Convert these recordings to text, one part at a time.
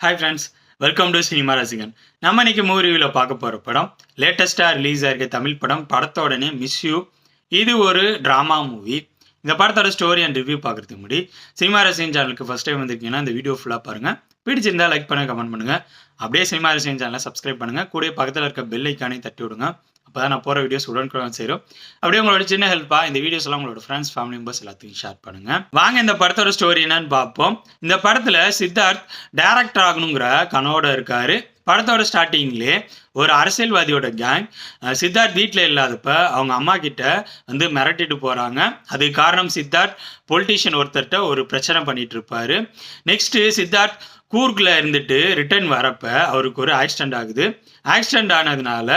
Hi friends welcome to cinema Rasigan நம்ம இன்னைக்கு movie ரிவியூவில் பார்க்க போகிற படம் லேட்டஸ்ட்டாக ரிலீஸ் ஆகிருக்க தமிழ் படம் படத்தோடனே மிஸ் யூ இது ஒரு ட்ராமா மூவி இந்த படத்தோட ஸ்டோரி அண்ட் ரிவ்யூ பார்க்குறதுக்கு முன்னாடி சினிமா ரசிகன் சேனலுக்கு ஃபஸ்ட் டைம் வந்திருக்கீங்கன்னா இந்த வீடியோ ஃபுல்லாக பாருங்கள் பிடிச்சிருந்தா லைக் பண்ணுங்கள் கமெண்ட் பண்ணுங்கள் அப்படியே சினிமா ரசிகன் சேனலை சப்ஸ்கிரைப் பண்ணுங்கள் கூட பக்கத்தில் இருக்க பெல் ஐக்கானே தட்டி விடுங்க. அப்போ தான் நான் போகிற வீடியோஸ் உடனுக்குடன் சேரும். அப்படியே உங்களோட சின்ன ஹெல்ப்பாக இந்த வீடியோஸ் எல்லாம் உங்களோட ஃப்ரெண்ட்ஸ் ஃபேமிலி மெம்பர்ஸ் எல்லாத்தையும் ஷேர் பண்ணுங்கள் வாங்க இந்த படத்தோட ஸ்டோரி என்னன்னு பார்ப்போம். இந்த படத்தில் சித்தார்த் டேரக்டர் ஆகணுங்கிற கனவோட இருக்காரு. படத்தோட ஸ்டார்டிங்லேயே ஒரு அரசியல்வாதியோட கேங் சித்தார்த் வீட்டில் இல்லாதப்ப அவங்க அம்மா கிட்ட வந்து மிரட்டிட்டு போகிறாங்க அதுக்கு காரணம் சித்தார்த். பொலிட்டீஷியன் ஒருத்தர்கிட்ட ஒரு பிரச்சனை பண்ணிட்டு இருப்பாரு. நெக்ஸ்ட்டு சித்தார்த் கூர்க்கில் இருந்துட்டு ரிட்டர்ன் வரப்ப அவருக்கு ஒரு ஆக்சிடென்ட் ஆகுது. ஆக்சிடென்ட் ஆனதுனால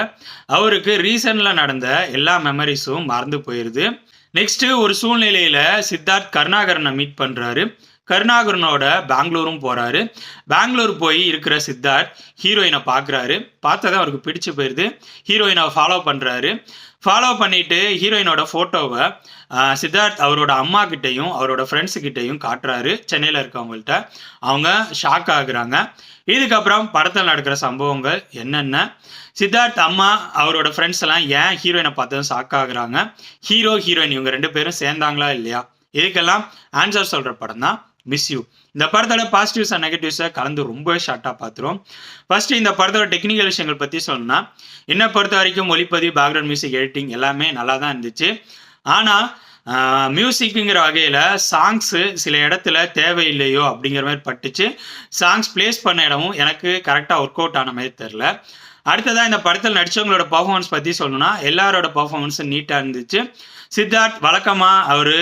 அவருக்கு ரீசனில் நடந்த எல்லா மெமரிஸும் மறந்து போயிடுது நெக்ஸ்ட்டு ஒரு சூழ்நிலையில் சித்தார்த் கருணாகரனை மீட் பண்ணுறாரு கருணாகரனோட பெங்களூரும் போகிறாரு பெங்களூர் போய் இருக்கிற சித்தார்த் ஹீரோயினை பார்க்குறாரு பார்த்ததான் அவருக்கு பிடிச்சு போயிடுது ஹீரோயினை ஃபாலோ பண்ணுறாரு ஃபாலோ பண்ணிட்டு ஹீரோயினோட ஃபோட்டோவை சித்தார்த் அவரோட அம்மா கிட்டேயும் அவரோட ஃப்ரெண்ட்ஸு கிட்டேயும் காட்டுறாரு. சென்னையில் இருக்கவங்கள்ட்ட. அவங்க ஷாக் ஆகுறாங்க. இதுக்கப்புறம் படத்தில் நடக்கிற சம்பவங்கள் என்னென்ன? சித்தார்த் அம்மா அவரோட ஃப்ரெண்ட்ஸ் எல்லாம் ஏன் ஹீரோயினை பார்த்ததும் ஷாக் ஆகுறாங்க? ஹீரோ ஹீரோயின் இவங்க ரெண்டு பேரும் சேர்ந்தாங்களா இல்லையா? இதுக்கெல்லாம் ஆன்சர் சொல்கிற படம் தான் மிஸ் யூ இந்த படத்தோட பாசிட்டிவ்ஸ் அண்ட் நெகட்டிவ்ஸை கலந்து ரொம்ப ஷார்ட்டாக பார்த்துரும் ஃபர்ஸ்ட் இந்த படத்தோட டெக்னிக்கல் விஷயங்கள் பற்றி சொல்லணும்னா என்னை பொறுத்த வரைக்கும் ஒளிப்பதிவு பேக்ரவுண்ட் மியூசிக் எடிட்டிங் எல்லாமே நல்லா தான் இருந்துச்சு ஆனால் மியூசிக்குங்கிற வகையில் சாங்ஸு சில இடத்துல தேவையில்லையோ அப்படிங்கிற மாதிரி பட்டுச்சு. சாங்ஸ் ப்ளேஸ் பண்ண இடமும் எனக்கு கரெக்டாக ஒர்க் அவுட் ஆன மாதிரி தெரில அடுத்ததாக இந்த படத்தில் நடித்தவங்களோட பர்ஃபார்மன்ஸ் பற்றி சொல்லணும்னா எல்லாரோட பர்ஃபார்மன்ஸும் நீட்டாக இருந்துச்சு. சித்தார்த் வழக்கமாக அவர்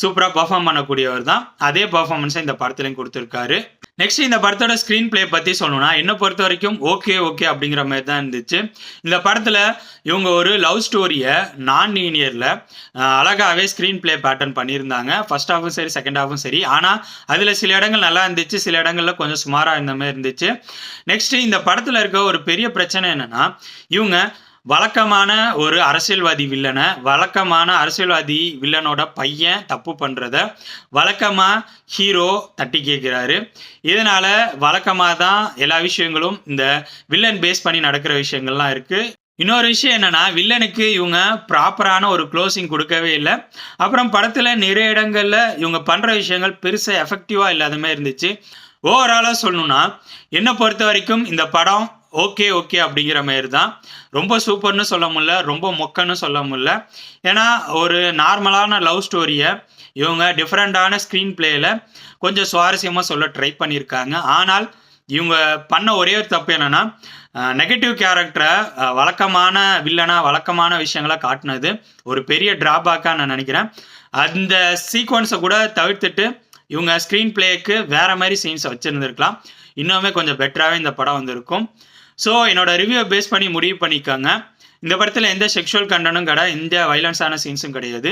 சூப்பராக பர்ஃபார்ம் பண்ணக்கூடியவர் தான். அதே பர்ஃபார்மன்ஸை இந்த படத்துலையும் கொடுத்துருக்காரு. நெக்ஸ்ட் இந்த படத்தோட ஸ்க்ரீன் பிளே பற்றி சொல்லணும்னா என்னை பொறுத்த வரைக்கும் ஓகே ஓகே அப்படிங்கிற மாதிரி தான் இருந்துச்சு. இந்த படத்தில் இவங்க ஒரு லவ் ஸ்டோரியை நான் லீனியரில் அழகாகவே ஸ்க்ரீன் பிளே பேட்டர்ன் பண்ணியிருந்தாங்க. ஃபர்ஸ்ட் ஹாஃபும் சரி செகண்ட் ஹாஃபும் சரி. ஆனால் அதில் சில இடங்கள் நல்லா இருந்துச்சு சில இடங்களில் கொஞ்சம் சுமாராக இருந்த மாதிரி இருந்துச்சு. நெக்ஸ்ட்டு இந்த படத்தில் இருக்க ஒரு பெரிய பிரச்சனை என்னென்னா இவங்க வழக்கமான ஒரு அரசியல்வாதி வில்லனை வழக்கமான அரசியல்வாதி வில்லனோட பையன் தப்பு பண்ணுறத வழக்கமாக ஹீரோ தட்டி கேட்குறாரு இதனால் வழக்கமாக தான் எல்லா விஷயங்களும் இந்த வில்லன் பேஸ் பண்ணி நடக்கிற விஷயங்கள்லாம் இருக்குது இன்னொரு விஷயம் என்னென்னா வில்லனுக்கு இவங்க ப்ராப்பரான ஒரு க்ளோசிங் கொடுக்கவே இல்லை. அப்புறம் படத்தில் நிறைய இடங்களில் இவங்க பண்ணுற விஷயங்கள் பெருசாக எஃபெக்டிவாக இல்லாத மாதிரி இருந்துச்சு. ஓவராலாக சொல்லணும்னா என்னை பொறுத்த வரைக்கும் இந்த படம் ஓகே ஓகே அப்படிங்கிற மாதிரி தான் ரொம்ப சூப்பர்னு சொல்ல முடியல ரொம்ப மொக்கன்னு சொல்ல முடியல. ஏன்னா ஒரு நார்மலான லவ் ஸ்டோரியை இவங்க டிஃப்ரெண்ட்டான ஸ்க்ரீன் பிளேயில் கொஞ்சம் சுவாரஸ்யமாக சொல்ல ட்ரை பண்ணியிருக்காங்க. ஆனால் இவங்க பண்ண ஒரே ஒரு தப்பு என்னென்னா நெகட்டிவ் கேரக்டரை வழக்கமான வில்லனா வழக்கமான விஷயங்களை காட்டினது ஒரு பெரிய ட்ராபேக்காக நான் நினைக்கிறேன். அந்த சீக்வன்ஸை கூட தவிர்த்துட்டு இவங்க ஸ்க்ரீன் பிளேக்கு வேற மாதிரி சீன்ஸை வச்சுருந்துருக்கலாம். இன்னுமே கொஞ்சம் பெட்டராகவே இந்த படம் வந்திருக்கும். ஸோ என்னோட ரிவ்யூவை பேஸ் பண்ணி முடிவு பண்ணிக்கோங்க. இந்த படத்தில் எந்த செக்ஷுவல் கண்டனும் கிடையாது. எந்த வைலன்ஸான சீன்ஸும் கிடையாது.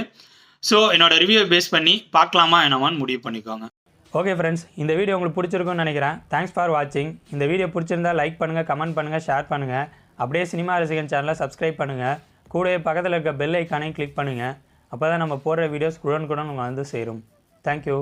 ஸோ என்னோட ரிவ்யூவை பேஸ் பண்ணி பார்க்கலாமா என்னவான்னு முடிவு பண்ணிக்கோங்க. ஓகே ஃப்ரெண்ட்ஸ் இந்த வீடியோ உங்களுக்கு பிடிச்சிருக்கும்னு நினைக்கிறேன். தேங்க்ஸ் ஃபார் வாட்சிங் இந்த வீடியோ பிடிச்சிருந்தா லைக் பண்ணுங்கள் கமெண்ட் பண்ணுங்கள் ஷேர் பண்ணுங்கள் அப்படியே சினிமா ரசிகன் சேனலை சப்ஸ்கிரைப் பண்ணுங்கள் கூடவே பக்கத்தில் இருக்க பெல் ஐக்கானையும் கிளிக் பண்ணுங்கள் அப்போ தான் நம்ம போடுற வீடியோஸ் குடன் குடன் வந்து சேரும். தேங்க்யூ